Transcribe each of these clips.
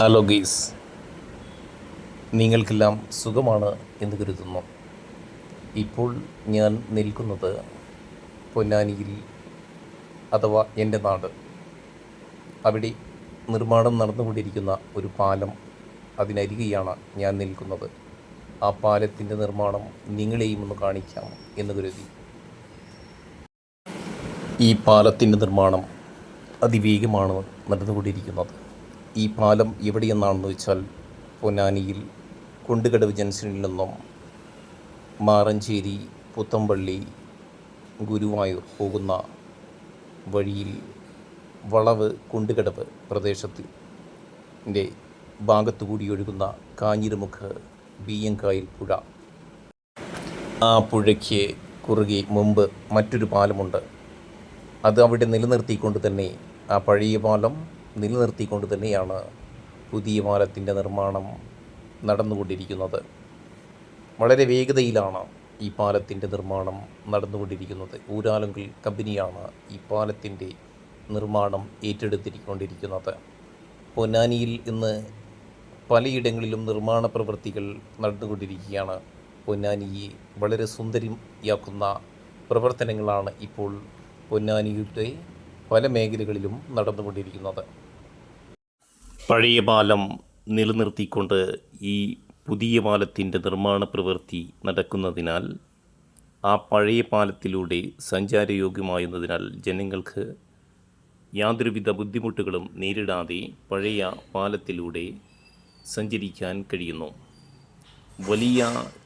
Hello ഗീസ് നിങ്ങൾക്കെല്ലാം സുഖമാണ് എന്ന് കരുതുന്നു. ഇപ്പോൾ ഞാൻ നിൽക്കുന്നത് പൊന്നാനിയിൽ അഥവാ എന്റെ നാട്. അവിടെ നിർമ്മാണം നടന്നുകൊണ്ടിരിക്കുന്ന ഒരു പാലം അതിനരികെയാണ് ഞാൻ നിൽക്കുന്നത്. ആ പാലത്തിന്റെ നിർമ്മാണം നിങ്ങളെയും ഒന്ന് കാണിക്കാം എന്ന് കരുതി. ഈ പാലത്തിന്റെ നിർമ്മാണം അതിവേഗമാണ് നടന്നുകൊണ്ടിരിക്കുന്നത്. ഈ പാലം എവിടെയെന്നാണെന്ന് വെച്ചാൽ പൊന്നാനിയിൽ കുണ്ടുകടവ് ജംഗ്ഷനിൽ നിന്നും മാറഞ്ചേരി പുത്തമ്പള്ളി ഗുരുവായൂർ പോകുന്ന വഴിയിൽ വളവ് കുണ്ടുകടവ് പ്രദേശത്തിന്റെ ഭാഗത്തുകൂടി ഒഴുകുന്ന കാഞ്ഞിരമുഖ് ബീയങ്കായൽ പുഴ. ആ പുഴയ്ക്ക് കുറുകെ മുമ്പ് മറ്റൊരു പാലമുണ്ട്. അത് അവിടെ നിലനിർത്തിക്കൊണ്ട് തന്നെ ആ പഴയ പാലം നിലനിർത്തിക്കൊണ്ട് തന്നെയാണ് പുതിയ പാലത്തിന്റെ നിർമ്മാണം നടന്നുകൊണ്ടിരിക്കുന്നത്. വളരെ വേഗതയിലാണ് ഈ പാലത്തിന്റെ നിർമ്മാണം നടന്നുകൊണ്ടിരിക്കുന്നത്. ഊരാലുങ്കൽ കമ്പനിയാണ് ഈ പാലത്തിന്റെ നിർമ്മാണം ഏറ്റെടുത്തിരിക്കൊണ്ടിരിക്കുന്നത്. പൊന്നാനിയിൽ ഇന്ന് പലയിടങ്ങളിലും നിർമ്മാണ പ്രവൃത്തികൾ നടന്നുകൊണ്ടിരിക്കുകയാണ്. പൊന്നാനിയെ വളരെ സുന്ദരിയാക്കുന്ന പ്രവർത്തനങ്ങളാണ് ഇപ്പോൾ പൊന്നാനിയുടെ പല മേഖലകളിലും നടന്നുകൊണ്ടിരിക്കുന്നത്. പഴയ പാലം നിലനിർത്തിക്കൊണ്ട് ഈ പുതിയ പാലത്തിന്റെ നിർമ്മാണ പ്രവൃത്തി നടക്കുന്നതിനാൽ ആ പഴയ പാലത്തിലൂടെ സഞ്ചാരയോഗ്യമായുന്നതിനാൽ ജനങ്ങൾക്ക് യാതൊരുവിധ ബുദ്ധിമുട്ടുകളും നേരിടാതെ പഴയ പാലത്തിലൂടെ സഞ്ചരിക്കാൻ കഴിയുന്നു. വലിയ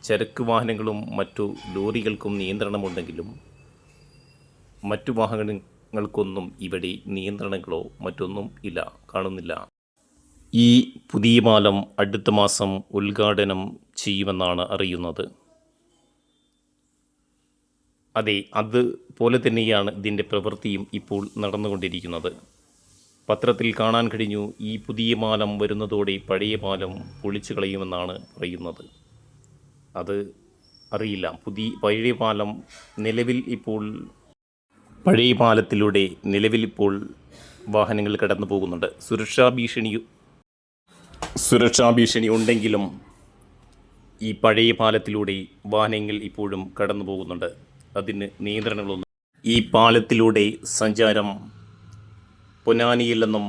ചരക്ക് വാഹനങ്ങളും മറ്റു ലോറികൾക്കും നിയന്ത്രണമുണ്ടെങ്കിലും മറ്റു വാഹനങ്ങൾക്കൊന്നും ഇവിടെ നിയന്ത്രണങ്ങളോ മറ്റൊന്നും ഇല്ല കാണുന്നില്ല. ഈ പുതിയ പാലം അടുത്ത മാസം ഉദ്ഘാടനം ചെയ്യുമെന്നാണ് അറിയുന്നത്. അതെ അതുപോലെ തന്നെയാണ് ഇതിന്റെ പ്രവൃത്തിയും ഇപ്പോൾ നടന്നുകൊണ്ടിരിക്കുന്നത്. പത്രത്തിൽ കാണാൻ കഴിഞ്ഞു ഈ പുതിയ പാലം വരുന്നതോടെ പഴയ പാലം പൊളിച്ചു കളയുമെന്നാണ് പറയുന്നത്. അത് അറിയില്ല. പുതിയ പഴയ പാലം നിലവിൽ ഇപ്പോൾ പഴയ പാലത്തിലൂടെ നിലവിൽ ഇപ്പോൾ വാഹനങ്ങൾ കടന്നു പോകുന്നുണ്ട് സുരക്ഷാ ഭീഷണി സുരക്ഷാ ഭീഷണി ഉണ്ടെങ്കിലും ഈ പഴയ പാലത്തിലൂടെ വാഹനങ്ങൾ ഇപ്പോഴും കടന്നു പോകുന്നുണ്ട്. അതിന് നിയന്ത്രണങ്ങളൊന്നും ഈ പാലത്തിലൂടെ സഞ്ചാരം പൊന്നാനിയിൽ നിന്നും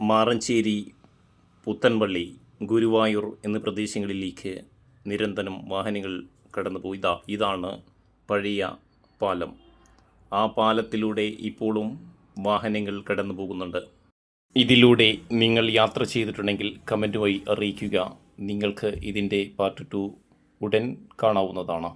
മാറഞ്ചേരി പുത്തൻപള്ളി ഗുരുവായൂർ എന്നീ പ്രദേശങ്ങളിലേക്ക് നിരന്തരം വാഹനങ്ങൾ കടന്നു പോയി ഇതാ ഇതാണ് പഴയ പാലം. ആ പാലത്തിലൂടെ ഇപ്പോഴും വാഹനങ്ങൾ കടന്നു പോകുന്നുണ്ട്. ഇതിലൂടെ നിങ്ങൾ യാത്ര ചെയ്തിട്ടുണ്ടെങ്കിൽ കമന്റുമായി അറിയിക്കുക. നിങ്ങൾക്ക് ഇതിന്റെ പാർട്ട് ടു ഉടൻ കാണാവുന്നതാണ്.